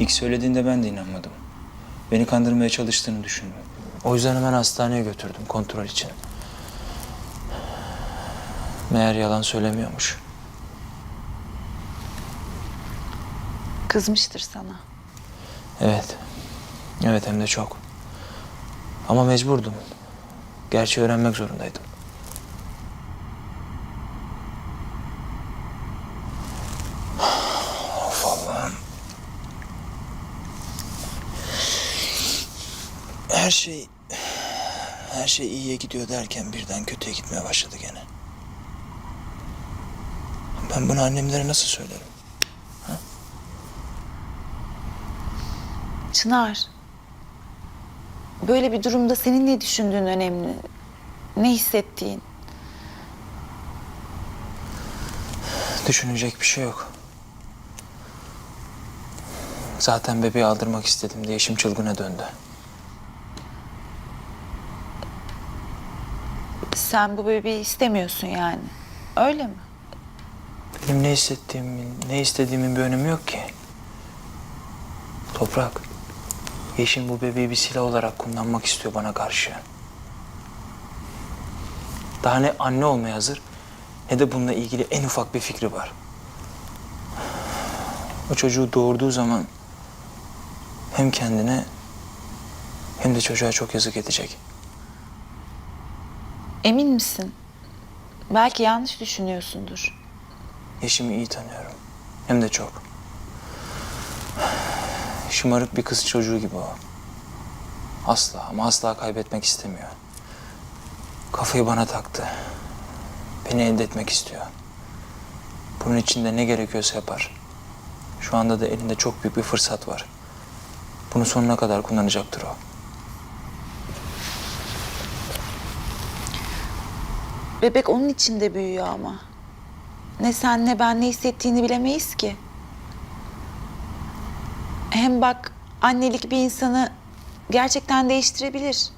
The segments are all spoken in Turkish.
İlk söylediğinde ben de inanmadım. Beni kandırmaya çalıştığını düşündüm. O yüzden hemen hastaneye götürdüm kontrol için. Meğer yalan söylemiyormuş. Kızmıştır sana. Evet. Evet hem de çok. Ama mecburdum. Gerçi öğrenmek zorundaydım. Her şey... Her şey iyiye gidiyor derken birden kötüye gitmeye başladı gene. Ben bunu annemlere nasıl söylerim? Çınar. Böyle bir durumda senin ne düşündüğün önemli. Ne hissettiğin. Düşünecek bir şey yok. Zaten bebeği aldırmak istedim diye işim çılgına döndü. Sen bu bebeği istemiyorsun yani. Öyle mi? Benim ne hissettiğimin, ne istediğimin bir önemi yok ki. Toprak, Yeşim bu bebeği bir silah olarak kullanmak istiyor bana karşı. Daha ne anne olmaya hazır, ne de bununla ilgili en ufak bir fikri var. O çocuğu doğurduğu zaman hem kendine hem de çocuğa çok yazık edecek. Emin misin? Belki yanlış düşünüyorsundur. Yeşim'i iyi tanıyorum. Hem de çok. Şımarık bir kız çocuğu gibi o. Asla ama asla kaybetmek istemiyor. Kafayı bana taktı. Beni elde etmek istiyor. Bunun için de ne gerekiyorsa yapar. Şu anda da elinde çok büyük bir fırsat var. Bunu sonuna kadar kullanacaktır o. Bebek onun içinde büyüyor ama. Ne sen ne ben ne hissettiğini bilemeyiz ki. Hem bak annelik bir insanı gerçekten değiştirebilir.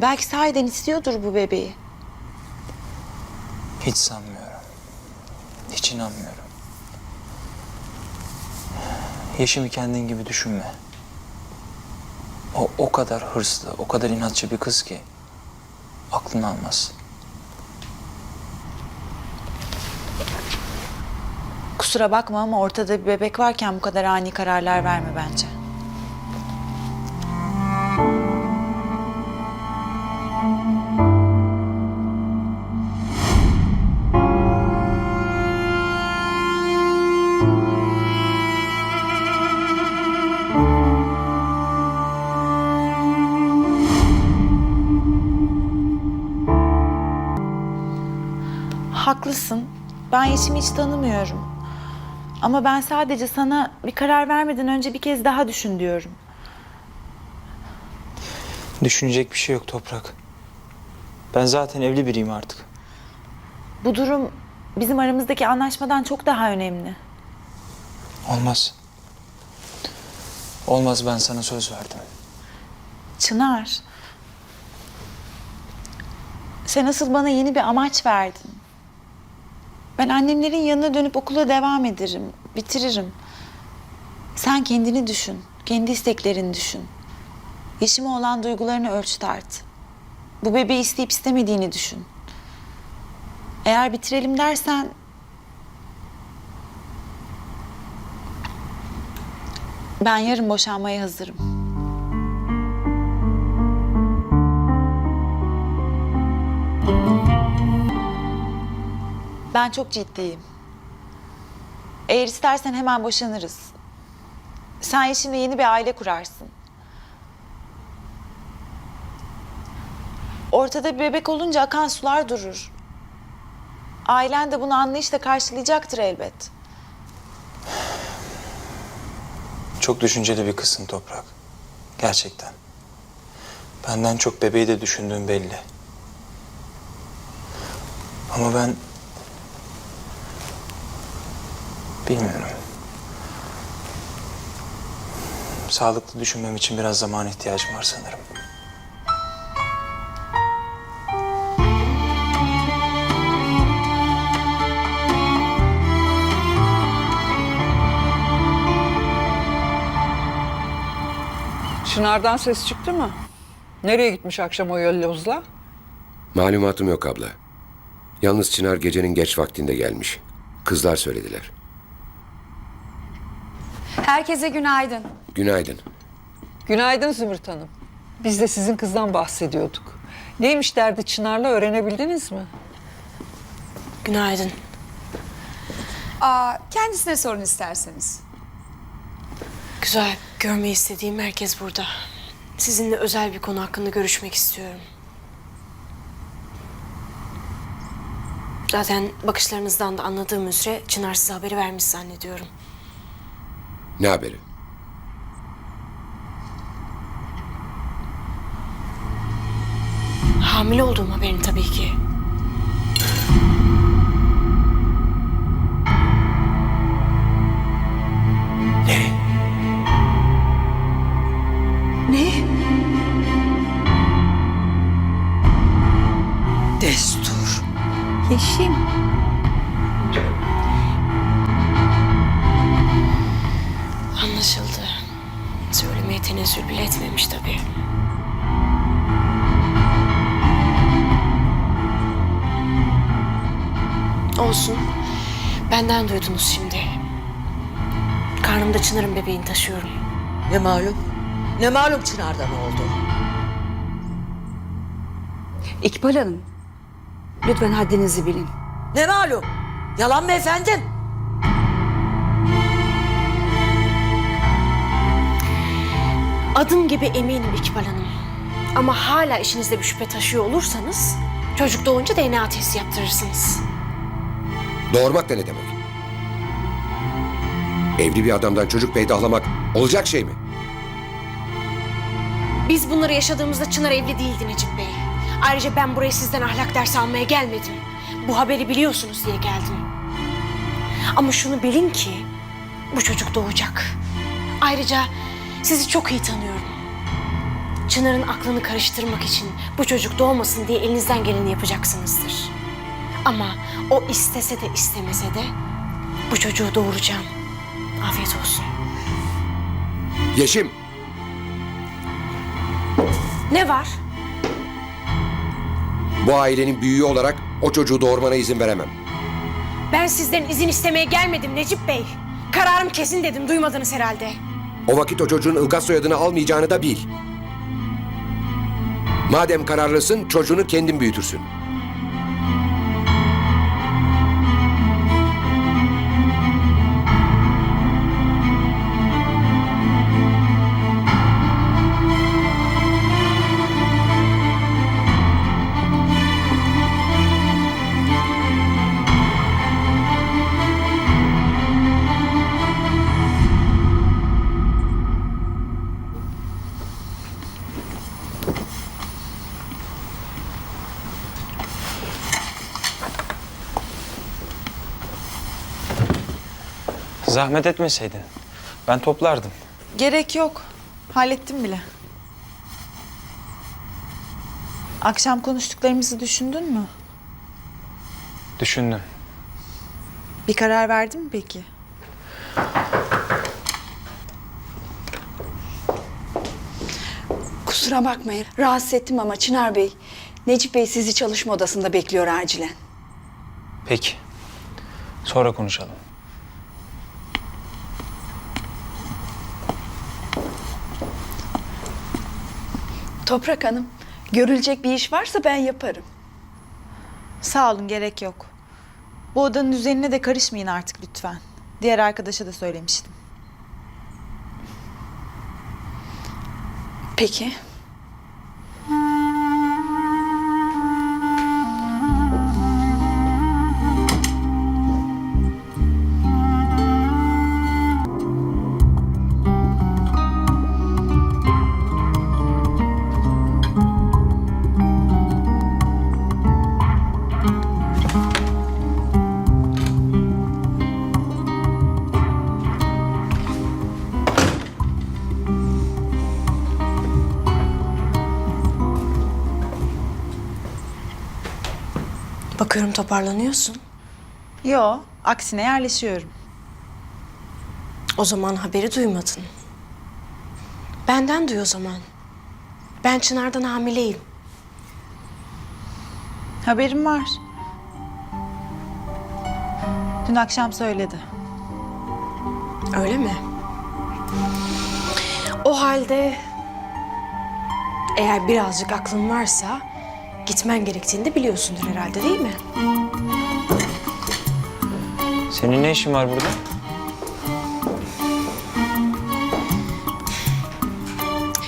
Belki sahiden istiyordur bu bebeği. Hiç sanmıyorum. Hiç inanmıyorum. Yeşim'i kendin gibi düşünme. O o kadar hırslı, o kadar inatçı bir kız ki aklını almaz. Kusura bakma ama ortada bir bebek varken bu kadar ani kararlar verme bence. Haklısın. Ben Yeşim'i hiç tanımıyorum. Ama ben sadece sana bir karar vermeden önce bir kez daha düşün diyorum. Düşünecek bir şey yok Toprak. Ben zaten evli biriyim artık. Bu durum bizim aramızdaki anlaşmadan çok daha önemli. Olmaz. Olmaz ben sana söz verdim. Çınar. Sen asıl bana yeni bir amaç verdin. Ben annemlerin yanına dönüp okula devam ederim, bitiririm. Sen kendini düşün, kendi isteklerini düşün. Yeşime olan duygularını ölç tart. Bu bebeği isteyip istemediğini düşün. Eğer bitirelim dersen... Ben yarın boşanmaya hazırım. Ben çok ciddiyim. Eğer istersen hemen boşanırız. Sen Yeşim'le yeni bir aile kurarsın. Ortada bir bebek olunca akan sular durur. Ailen de bunu anlayışla karşılayacaktır elbet. Çok düşünceli bir kızsın Toprak. Gerçekten. Benden çok bebeği de düşündüğün belli. Ama ben... Bilmiyorum. Sağlıklı düşünmem için biraz zaman ihtiyacım var sanırım. Çınar'dan ses çıktı mı? Nereye gitmiş akşam o yellozla? Malumatım yok abla. Yalnız Çınar gecenin geç vaktinde gelmiş. Kızlar söylediler. Herkese günaydın. Günaydın. Günaydın Zümrüt Hanım. Biz de sizin kızdan bahsediyorduk. Neymiş derdi Çınar'la öğrenebildiniz mi? Günaydın. Aa, kendisine sorun isterseniz. Güzel. Görmeyi istediğim merkez burada. Sizinle özel bir konu hakkında görüşmek istiyorum. Zaten bakışlarınızdan da anladığım üzere Çınar size haberi vermiş zannediyorum. Ne haberi? Hamile olduğum haberini tabii ki. Destur. Yeşim. Tenezzül bile etmemiş tabii. Olsun. Benden duydunuz şimdi. Karnımda Çınar'ın bebeğini taşıyorum. Ne malum? Ne malum Çınar'dan oldu? İkbal Hanım, lütfen haddinizi bilin. Ne malum? Yalan mı efendim? Adım gibi eminim İkbal Hanım. Ama hala işinizde bir şüphe taşıyor olursanız... ...çocuk doğunca DNA testi yaptırırsınız. Doğurmak da ne demek? Evli bir adamdan çocuk peydahlamak olacak şey mi? Biz bunları yaşadığımızda Çınar evli değildi Necip Bey. Ayrıca ben buraya sizden ahlak dersi almaya gelmedim. Bu haberi biliyorsunuz diye geldim. Ama şunu bilin ki bu çocuk doğacak. Ayrıca sizi çok iyi tanıyorum. Çınar'ın aklını karıştırmak için bu çocuk doğmasın diye elinizden geleni yapacaksınızdır. Ama o istese de istemese de bu çocuğu doğuracağım. Afiyet olsun. Yeşim, Ne var? bu ailenin büyüğü olarak o çocuğu doğurmana izin veremem. Ben sizden izin istemeye gelmedim Necip Bey. Kararım kesin dedim, duymadınız herhalde. O vakit o çocuğun ılgaz soyadını almayacağını da bil. Madem kararlısın, çocuğunu kendin büyütürsün. Zahmet etmeseydin. Ben toplardım. Gerek yok. Hallettim bile. Akşam konuştuklarımızı düşündün mü? Düşündüm. Bir karar verdin mi peki? Kusura bakmayın, rahatsız ettim ama Çınar Bey, Necip Bey sizi çalışma odasında bekliyor acilen. Peki. Sonra konuşalım. Toprak Hanım, görülecek bir iş varsa ben yaparım. Sağ olun gerek yok. Bu odanın üzerine de karışmayın artık lütfen. Diğer arkadaşa da söylemiştim. Peki. Bakıyorum toparlanıyorsun. Yo, aksine yerleşiyorum. O zaman haberi duymadın. Benden duy o zaman. Ben Çınar'dan hamileyim. Haberim var. Dün akşam söyledi. Öyle mi? O halde eğer birazcık aklın varsa gitmen gerektiğini de biliyorsundur herhalde değil mi? Senin ne işin var burada?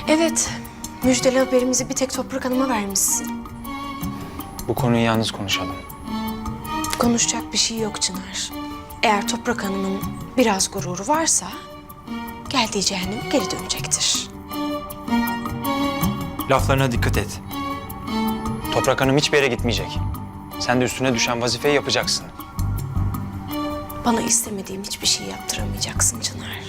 Evet. Müjdeli haberimizi bir tek Toprak Hanım'a vermişsin. Bu konuyu yalnız konuşalım. Konuşacak bir şey yok Çınar. Eğer Toprak Hanım'ın biraz gururu varsa geldiği cehenneme geri dönecektir. Laflarına dikkat et. Toprak Hanım hiçbir yere gitmeyecek. Sen de üstüne düşen vazifeyi yapacaksın. Bana istemediğim hiçbir şey yaptıramayacaksın Çınar.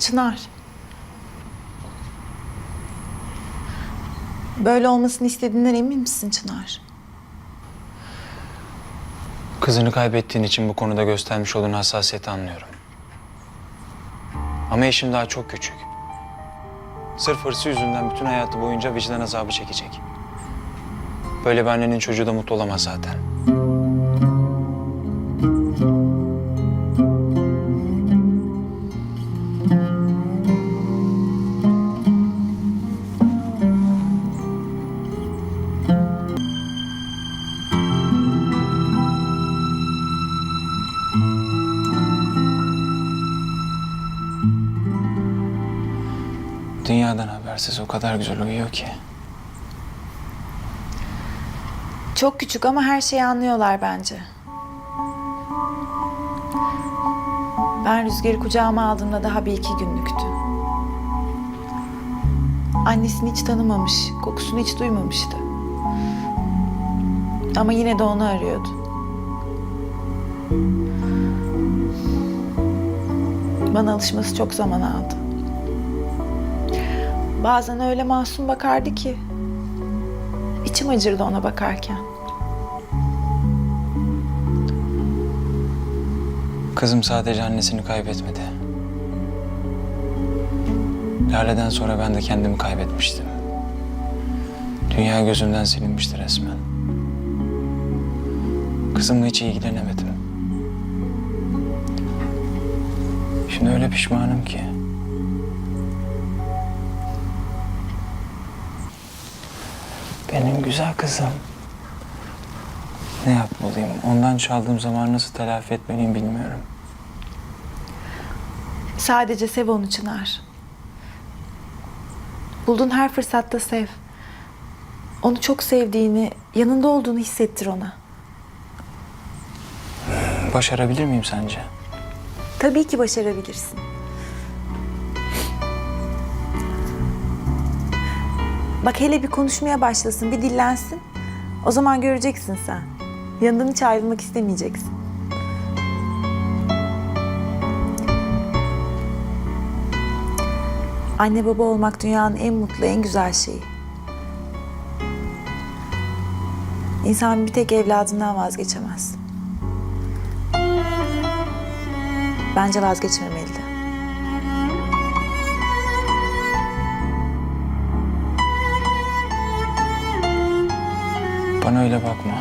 Çınar. Böyle olmasını istediğinden emin misin Çınar? Kızını kaybettiğin için bu konuda göstermiş olduğun hassasiyeti anlıyorum. Ama eşim daha çok küçük. Sırf hırsı yüzünden bütün hayatı boyunca vicdan azabı çekecek. Böyle bir annenin çocuğu da mutlu olamaz zaten. Kadar güzel uyuyor ki. Çok küçük ama her şeyi anlıyorlar bence. Ben Rüzgar'ı kucağıma aldığımda daha bir iki günlüktü. Annesini hiç tanımamış, kokusunu hiç duymamıştı. Ama yine de onu arıyordu. Bana alışması çok zaman aldı. Bazen öyle masum bakardı ki içim acırdı ona bakarken. Kızım sadece annesini kaybetmedi. Lale'den sonra ben de kendimi kaybetmiştim. Dünya gözümden silinmişti resmen. Kızımla hiç ilgilenemedim. Şimdi öyle pişmanım ki. Benim güzel kızım. Ne yapmalıyım? Ondan çaldığım zaman nasıl telafi etmeliyim bilmiyorum. Sadece sev onu Çınar. Bulduğun her fırsatta sev. Onu çok sevdiğini, yanında olduğunu hissettir ona. Başarabilir miyim sence? Tabii ki başarabilirsin. Bak hele bir konuşmaya başlasın, bir dillensin. O zaman göreceksin sen. Yanından hiç ayrılmak istemeyeceksin. Anne baba olmak dünyanın en mutlu, en güzel şeyi. İnsan bir tek evladından vazgeçemez. Bence vazgeçmemeli Öyle bakma.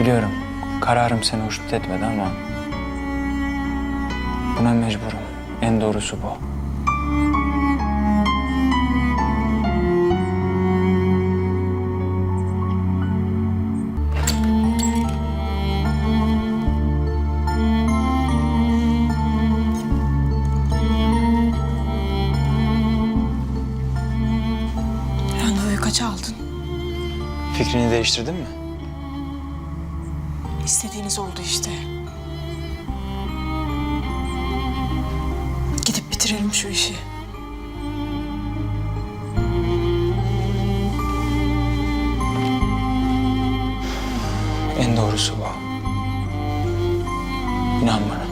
Biliyorum kararım seni hoşnut etmedi ama buna mecburum. En doğrusu bu. Fikrini değiştirdin mi? İstediğiniz oldu işte. Gidip bitirelim şu işi. En doğrusu bu. İnan bana.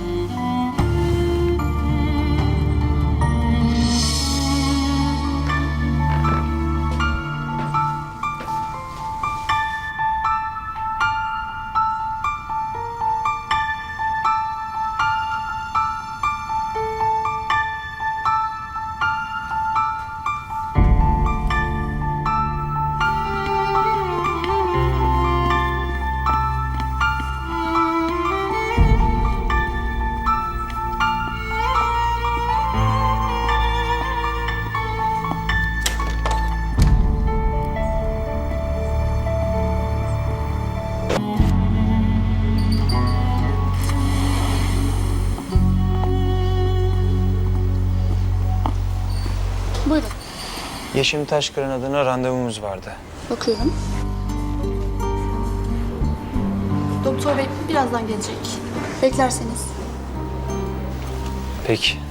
Yeşim Taşkır'ın adına randevumuz vardı. bakıyorum. Doktor bey birazdan gelecek. Beklerseniz. Peki.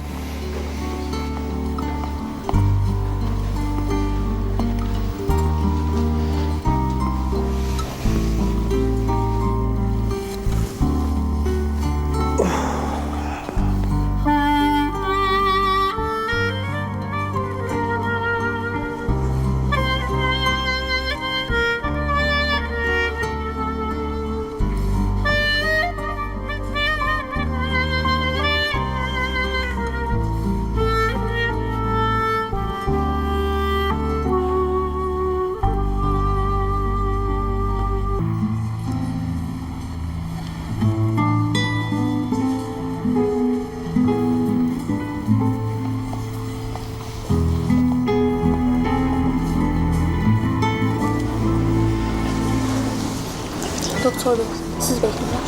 Doktor bey, siz bekliyorlar.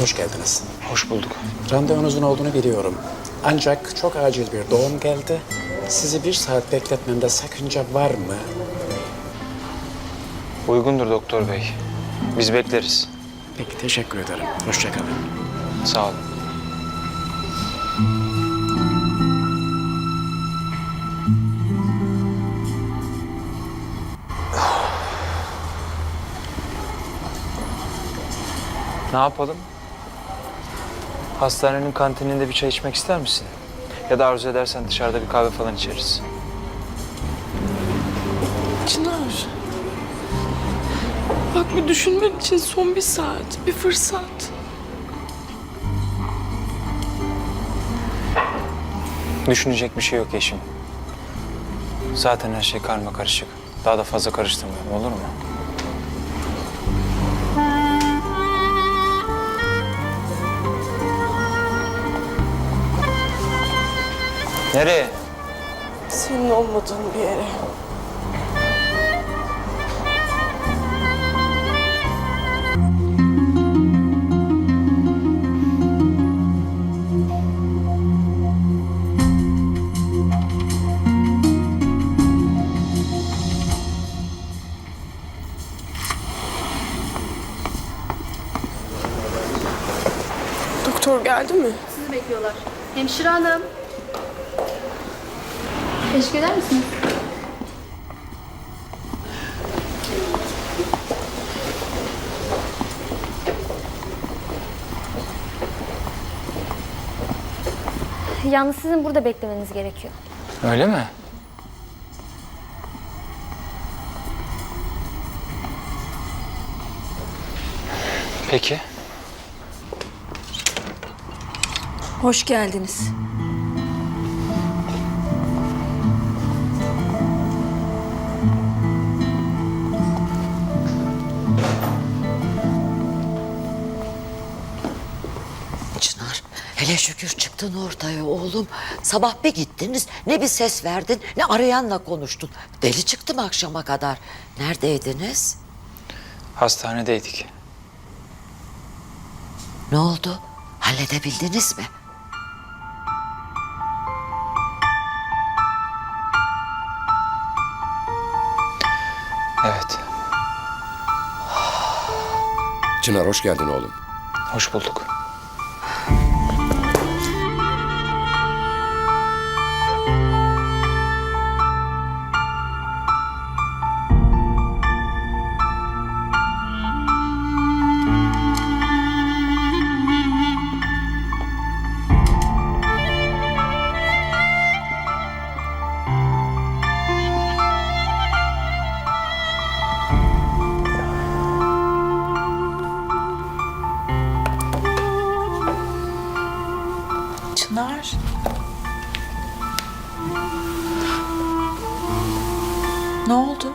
Hoş geldiniz. Hoş bulduk. Randevunuzun olduğunu biliyorum. Ancak çok acil bir doğum geldi. Sizi bir saat bekletmemde sakınca var mı? Uygundur doktor bey. Biz bekleriz. Peki teşekkür ederim. Hoşçakalın. Sağ olun. Ne yapalım? Hastanenin kantininde bir çay içmek ister misin? Ya da arzu edersen dışarıda bir kahve falan içeriz. Çınar. Bak bir düşünmen için son bir saat, bir fırsat. Düşünecek bir şey yok eşim. Zaten her şey karma karışık. Daha da fazla karıştırmayalım olur mu? Nereye? Senin olmadığın bir yere. Doktor geldi mi? Sizi bekliyorlar. Hemşire hanım. Eşlik eder misiniz? Yalnız sizin burada beklemeniz gerekiyor. Öyle mi? Peki. Hoş geldiniz. Şükür çıktın ortaya oğlum. Sabah bir gittiniz ne bir ses verdin ne arayanla konuştun. Deli çıktım akşama kadar. Neredeydiniz? Hastanedeydik. Ne oldu? Halledebildiniz mi? Evet. Çınar hoş geldin oğlum. Hoş bulduk. Çınar. Ne oldu?